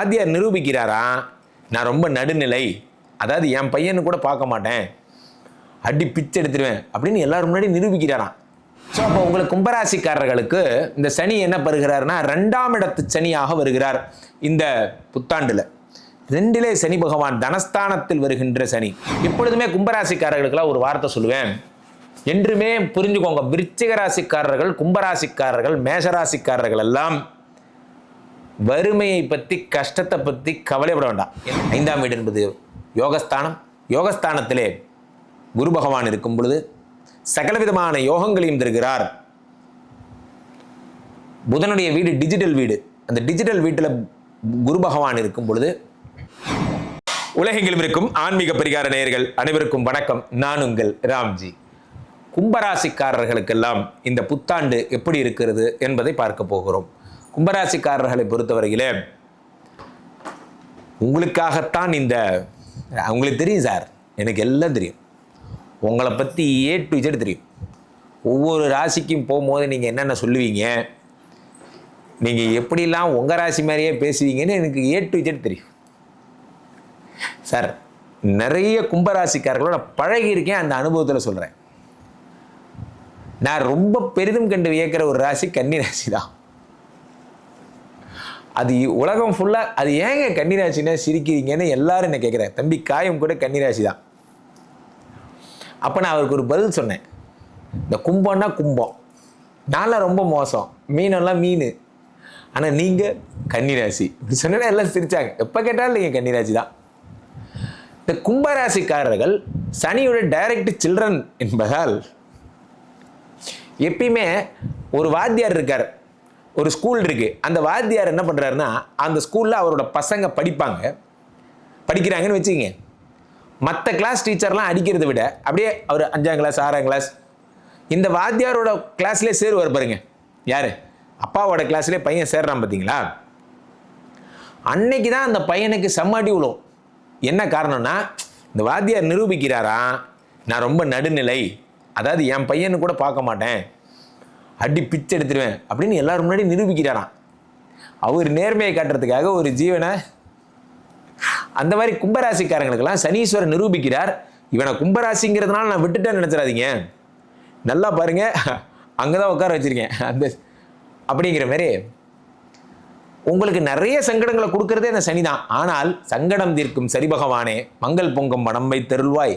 வாத்தியார் நிரூபிக்கிறாரா? நான் ரொம்ப நடுநிலை. அதாவது என் பையனு கூட பார்க்க மாட்டேன். அடி பிச்சை எடுத்துருவேன் அப்படின்னு எல்லாரும் முன்னாடி நிரூபிக்கிறாராம். ஸோ அப்போ உங்களுக்கு கும்பராசிக்காரர்களுக்கு இந்த சனி என்ன பெறுகிறார்னா ரெண்டாம் இடத்து சனியாக வருகிறார் இந்த புத்தாண்டில். ரெண்டிலே சனி பகவான் தனஸ்தானத்தில் வருகின்ற சனி. எப்பொழுதுமே கும்பராசிக்காரர்களுக்கெல்லாம் ஒரு வார்த்தை சொல்லுவேன். என்றுமே புரிஞ்சுக்கோங்க விருச்சிக ராசிக்காரர்கள் கும்பராசிக்காரர்கள் மேஷராசிக்காரர்கள் எல்லாம் வறுமையை பற்றி கஷ்டத்தை பற்றி கவலைப்பட வேண்டாம். ஐந்தாம் வீடு என்பது யோகஸ்தானம். யோகஸ்தானத்திலே குரு பகவான் இருக்கும் பொழுது சகலவிதமான யோகங்களையும் தருகிறார். புதனுடைய வீடு டிஜிட்டல் வீடு. அந்த டிஜிட்டல் வீட்டில் குரு பகவான் இருக்கும் பொழுது உலகெங்கிலும் இருக்கும் ஆன்மீக பரிகார நேயர்கள் அனைவருக்கும் வணக்கம். நான் உங்கள் ராம்ஜி. கும்பராசிக்காரர்களுக்கெல்லாம் இந்த புத்தாண்டு எப்படி இருக்கிறது என்பதை பார்க்க போகிறோம். கும்பராசிக்காரர்களை பொறுத்தவரையிலே உங்களுக்காகத்தான் இந்த உங்களுக்கு தெரியும் சார் எனக்கு எல்லாம் தெரியும். உங்களை பற்றி ஏ டு இசட் தெரியும். ஒவ்வொரு ராசிக்கும் போகும்போது நீங்கள் என்னென்ன சொல்லுவீங்க? நீங்கள் எப்படிலாம் உங்கள் ராசி மாதிரியே பேசுவீங்கன்னு எனக்கு ஏ டு இசட் தெரியும். சார் நிறைய கும்பராசிக்காரர்களோட பழகியிருக்கேன் அந்த அனுபவத்தில் சொல்கிறேன் நான் ரொம்ப பெரிதும் கண்டு வியக்கிற ஒரு ராசி கன்னி ராசி தான் அது உலகம் ஃபுல்லாக அது ஏங்க கன்னிராசினா சிரிக்கிறீங்கன்னு எல்லாரும் என்ன கேட்குறேன் தம்பி காயம் கூட கன்னிராசி தான். அப்போ நான் அவருக்கு ஒரு பதில் சொன்னேன். இந்த கும்பம்னா கும்பம். நான்லாம் ரொம்ப மோசம். மீனெல்லாம் மீன். ஆனால் நீங்கள் கன்னிராசி. இப்படி சொன்னா எல்லாம் சிரிச்சாங்க. எப்போ கேட்டாலும் நீங்கள் கன்னிராசி தான். இந்த கும்பராசிக்காரர்கள் சனியோட டைரக்ட் சில்ட்ரன் என்பதால் எப்பயுமே ஒரு வாத்தியார் இருக்கார். ஒரு ஸ்கூல் இருக்குது அந்த வாத்தியார் என்ன பண்ணுறாருன்னா அந்த ஸ்கூலில் அவரோட பசங்க படிப்பாங்க. படிக்கிறாங்கன்னு வச்சுக்கங்க. மற்ற கிளாஸ் டீச்சர்லாம் அடிக்கிறத விட அப்படியே அவர் அஞ்சாம் கிளாஸ் ஆறாம் கிளாஸ் இந்த வாத்தியாரோட கிளாஸ்லேயே சேருவார் பாருங்க. யார்? அப்பாவோட கிளாஸ்லேயே பையன் சேர்றான் பார்த்தீங்களா அன்னைக்கு தான் அந்த பையனுக்கு செம்மாட்டி விழும். என்ன காரணம்னா இந்த வாத்தியார் நிரூபிக்கிறாரா நான் ரொம்ப நடுநிலை. அதாவது என் பையனு கூட பார்க்க மாட்டேன். அடி பிச்சு எடுத்துருவேன் அப்படின்னு எல்லாரும் முன்னாடி நிரூபிக்கிறாராம். அவர் நேர்மையை காட்டுறதுக்காக ஒரு ஜீவனை அந்த மாதிரி கும்பராசிக்காரங்களுக்கெல்லாம் சனீஸ்வரன் நிரூபிக்கிறார். இவனை கும்பராசிங்கிறதுனால நான் விட்டுட்டேன்னு நினச்சிடாதீங்க. நல்லா பாருங்க. அங்கே தான் உட்கார வச்சிருக்கேன். அந்த அப்படிங்கிற மாதிரி உங்களுக்கு நிறைய சங்கடங்களை கொடுக்கறதே இந்த சனி தான். ஆனால் சங்கடம் தீர்க்கும் சரி பகவானே மங்கள் பொங்கம் மனம் தெருள்வாய்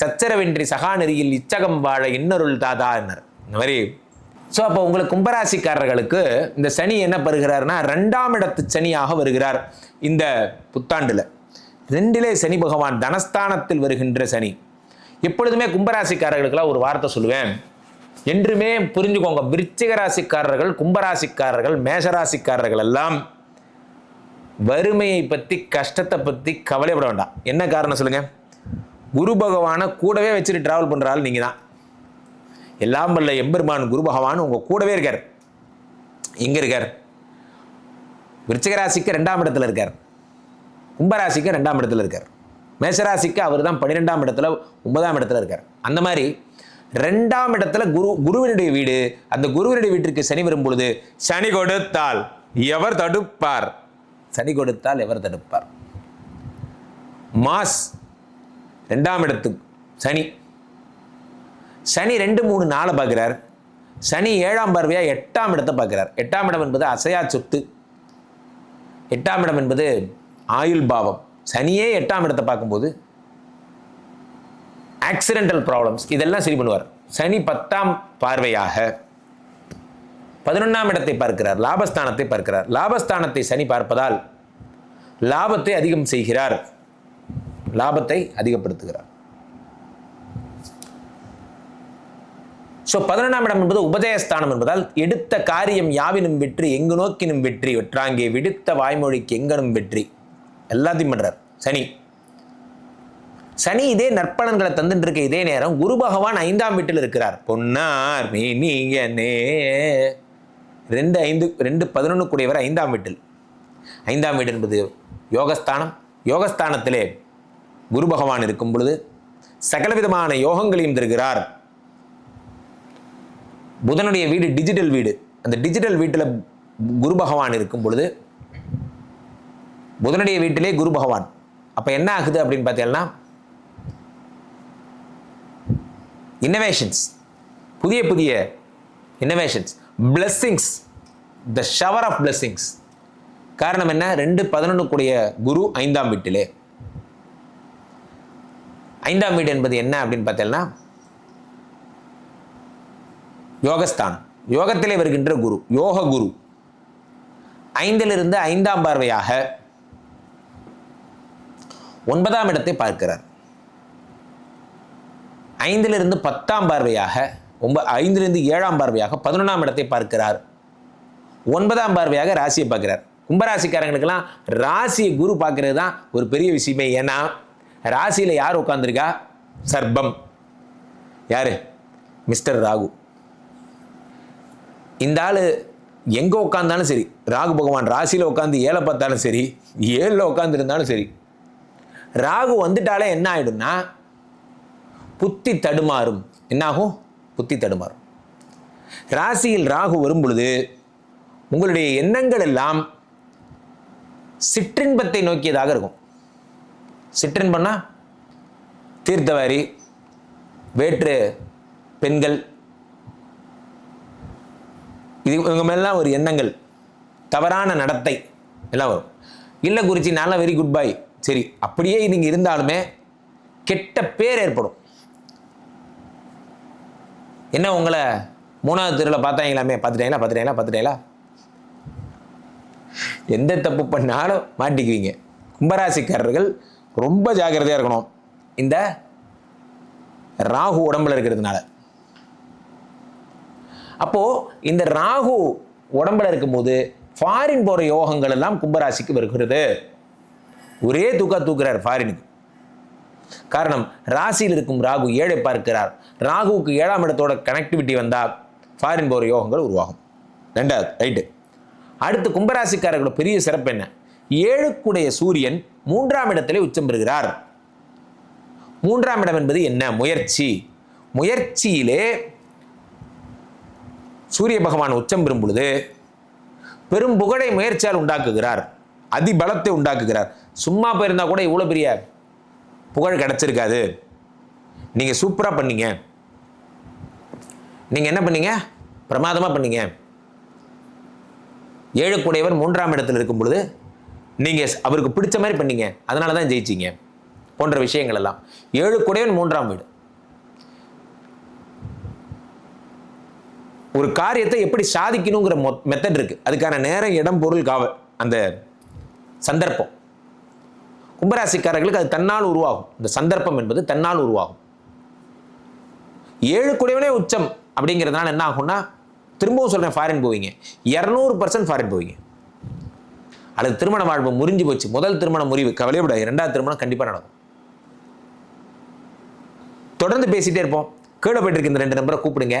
சச்சரவென்றி சகாநெறியில் இச்சகம் வாழ இன்னருள் தாதா என்னர். இந்த மாதிரி ஸோ அப்போ உங்களுக்கு கும்பராசிக்காரர்களுக்கு இந்த சனி என்ன பெறுகிறார்னா ரெண்டாம் இடத்து சனியாக வருகிறார் இந்த புத்தாண்டில். ரெண்டிலே சனி பகவான் தனஸ்தானத்தில் வருகின்ற சனி. எப்பொழுதுமே கும்பராசிக்காரர்களுக்கெல்லாம் ஒரு வார்த்தை சொல்லுவேன். என்றுமே புரிஞ்சுக்கோங்க விருச்சிக ராசிக்காரர்கள் கும்பராசிக்காரர்கள் மேஷராசிக்காரர்கள் எல்லாம் வறுமையை பற்றி கஷ்டத்தை பற்றி கவலைப்பட வேண்டாம். என்ன காரணம் சொல்லுங்கள் குரு பகவானை கூடவே வச்சுட்டு ட்ராவல் பண்ணுற ஆள் நீங்கள் தான் எல்லாம் வல்ல எம்பெருமான் குரு பகவான் உங்கள் கூடவே இருக்கார். எங்கே இருக்கார். விருச்சிகராசிக்கு ரெண்டாம் இடத்துல இருக்கார். கும்பராசிக்கு ரெண்டாம் இடத்துல இருக்கார். மேஷராசிக்கு அவர் தான் பன்னிரெண்டாம் இடத்துல ஒன்பதாம் இடத்துல இருக்கார். அந்த மாதிரி ரெண்டாம் இடத்துல குரு குருவினுடைய வீடு அந்த குருவினுடைய வீட்டிற்கு சனி வரும் பொழுது சனி கொடுத்தால் எவர் தடுப்பார்? சனி கொடுத்தால் எவர் தடுப்பார்? மாஸ் ரெண்டாம் இடத்துக்கு சனி. சனி ரெண்டு மூணு நாளை பார்க்குறார். சனி ஏழாம் பார்வையாக எட்டாம் இடத்தை பார்க்குறார். எட்டாம் இடம் என்பது அசையா சொத்து. எட்டாம் இடம் என்பது ஆயுள் பாவம். சனியே எட்டாம் இடத்தை பார்க்கும்போது ஆக்சிடென்டல் ப்ராப்ளம்ஸ் இதெல்லாம் சரி பண்ணுவார். சனி பத்தாம் பார்வையாக பதினொன்றாம் இடத்தை பார்க்கிறார். லாபஸ்தானத்தை பார்க்கிறார். லாபஸ்தானத்தை சனி பார்ப்பதால் லாபத்தை அதிகம் செய்கிறார். லாபத்தை அதிகப்படுத்துகிறார். ஸோ பதினொன்றாம் இடம் என்பது உபதயஸ்தானம் என்பதால் எடுத்த காரியம் யாவினும் வெற்றி எங்கு நோக்கினும் வெற்றி வெற்றாங்கே விடுத்த வாய்மொழிக்கு எங்கனும் வெற்றி. எல்லாத்தையும் பண்ணுறார் சனி. சனி இதே நற்பலன்களை தந்துட்டு இருக்க இதே நேரம் குரு பகவான் ஐந்தாம் வீட்டில் இருக்கிறார். பொன்னார் நீங்கனே ரெண்டு ஐந்து ரெண்டு பதினொன்று கூடியவர் ஐந்தாம் வீட்டில். ஐந்தாம் வீடு என்பது யோகஸ்தானம். யோகஸ்தானத்திலே குரு பகவான் இருக்கும் பொழுது சகலவிதமான யோகங்களையும் தருகிறார். புதனுடைய வீடு டிஜிட்டல் வீடு. அந்த டிஜிட்டல் வீட்டில் குரு பகவான் இருக்கும் பொழுது புதனுடைய வீட்டிலே குரு பகவான். அப்போ என்ன ஆகுது அப்படின்னு பார்த்தீங்கன்னா இன்னோவேஷன்ஸ் புதிய புதிய innovations blessings. The shower of blessings. காரணம் என்ன? ரெண்டு பதினொன்று கூடிய குரு ஐந்தாம் வீட்டிலே. ஐந்தாம் வீடு என்பது என்ன அப்படின்னு பார்த்தீங்கன்னா யோகஸ்தானம். யோகத்திலே வருகின்ற குரு யோக குரு. ஐந்திலிருந்து ஐந்தாம் பார்வையாக ஒன்பதாம் இடத்தை பார்க்கிறார். ஐந்திலிருந்து பத்தாம் பார்வையாக ஒன்ப ஐந்திலிருந்து ஏழாம் பார்வையாக பதினொன்றாம் இடத்தை பார்க்கிறார். ஒன்பதாம் பார்வையாக ராசியை பார்க்கிறார். கும்பராசிக்காரங்களுக்கெல்லாம் ராசியை குரு பார்க்கறது தான் ஒரு பெரிய விஷயமே. ஏன்னா ராசியில் யார் உட்காந்துருக்கா சர்பம். யாரு? மிஸ்டர் ராகு. இந்த ஆள் எங்கே உட்காந்தாலும் சரி ராகு பகவான் ராசியில் உட்காந்து ஏழை பார்த்தாலும் சரி ஏழில் உட்காந்துருந்தாலும் சரி ராகு வந்துட்டாலே என்ன ஆகிடும்னா புத்தி தடுமாறும். என்னாகும்? புத்தி தடுமாறும். ராசியில் ராகு வரும் பொழுது உங்களுடைய எண்ணங்கள் எல்லாம் சிற்றின்பத்தை நோக்கியதாக இருக்கும். சிற்றின்பம்னா தீர்த்தவாரி வேற்று பெண்கள் இது இவங்க மேலாம் ஒரு எண்ணங்கள். தவறான நடத்தை. எல்லாம் வரும். இல்லை குறிச்சி நல்ல வெரி குட் பாய் சரி அப்படியே நீங்கள் இருந்தாலுமே கெட்ட பேர் ஏற்படும். என்ன உங்களை மூணாவது தெருவில் பார்த்தாங்களாமே? பார்த்துட்டீங்களா? பார்த்துட்டீங்களா? பார்த்துட்டீங்களா? எந்த தப்பு பண்ணாலும் மாட்டிக்குவீங்க. கும்பராசிக்காரர்கள் ரொம்ப ஜாக்கிரதையாக இருக்கணும். இந்த ராகு உடம்புல இருக்கிறதுனால. அப்போ இந்த ராகு உடம்புல இருக்கும்போது ஃபாரின் போற யோகங்கள் எல்லாம் கும்பராசிக்கு வருகிறது. ஒரே தூக்கா தூக்குறார் ஃபாரினுக்கு காரணம் ராசியில் இருக்கும் ராகு ஏழை பார்க்கிறார். ராகுவுக்கு ஏழாம் இடத்தோட கனெக்டிவிட்டி வந்தால் ஃபாரின் போகிற யோகங்கள் உருவாகும். ரெண்டாவது ரைட்டு அடுத்து கும்பராசிக்காரர்களோட பெரிய சிறப்பு என்ன? ஏழுக்குடைய சூரியன் மூன்றாம் இடத்திலே உச்சம் பெறுகிறார். மூன்றாம் இடம் என்பது என்ன? முயற்சி. முயற்சியிலே சூரிய பகவான் உச்சம் பெறும் பொழுது பெரும் புகழை முயற்சியால் உண்டாக்குகிறார். அதிபலத்தை உண்டாக்குகிறார். சும்மா போயிருந்தா கூட இவ்வளோ பெரிய புகழ் கிடச்சிருக்காது. நீங்கள் சூப்பராக பண்ணீங்க. நீங்கள் என்ன பண்ணீங்க? பிரமாதமாக பண்ணீங்க. ஏழுக்குடையவர் மூன்றாம் இடத்தில் இருக்கும் பொழுது நீங்கள் அவருக்கு பிடிச்ச மாதிரி பண்ணீங்க. அதனால தான் ஜெயிச்சீங்க. போன்ற விஷயங்கள் எல்லாம். ஏழுக்குடையவன் மூன்றாம் வீடு. ஒரு காரியத்தை எப்படி சாதிக்கணுங்கிற மெத்தட் இருக்கு. அதுக்கான நேரம் இடம் பொருள் காவல். அந்த சந்தர்ப்பம். கும்பராசிக்காரர்களுக்கு அது தன்னால் உருவாகும். இந்த சந்தர்ப்பம் என்பது தன்னால் உருவாகும். ஏழு குடையவனே உச்சம் அப்படிங்கிறதுனால என்ன ஆகும்னா திரும்பவும் சொல்றேன் ஃபாரின் போவீங்க. இரநூறு பர்சன்ட் ஃபாரின் போவீங்க. அல்லது திருமண வாழ்வு முறிஞ்சு போச்சு. முதல் திருமண முறிவு. கவலையப்படாது இரண்டாவது திருமணம் கண்டிப்பாக நடக்கும். தொடர்ந்து பேசிகிட்டே இருப்போம். கீழே போயிட்டு இருக்க இந்த ரெண்டு நம்பரை கூப்பிடுங்க.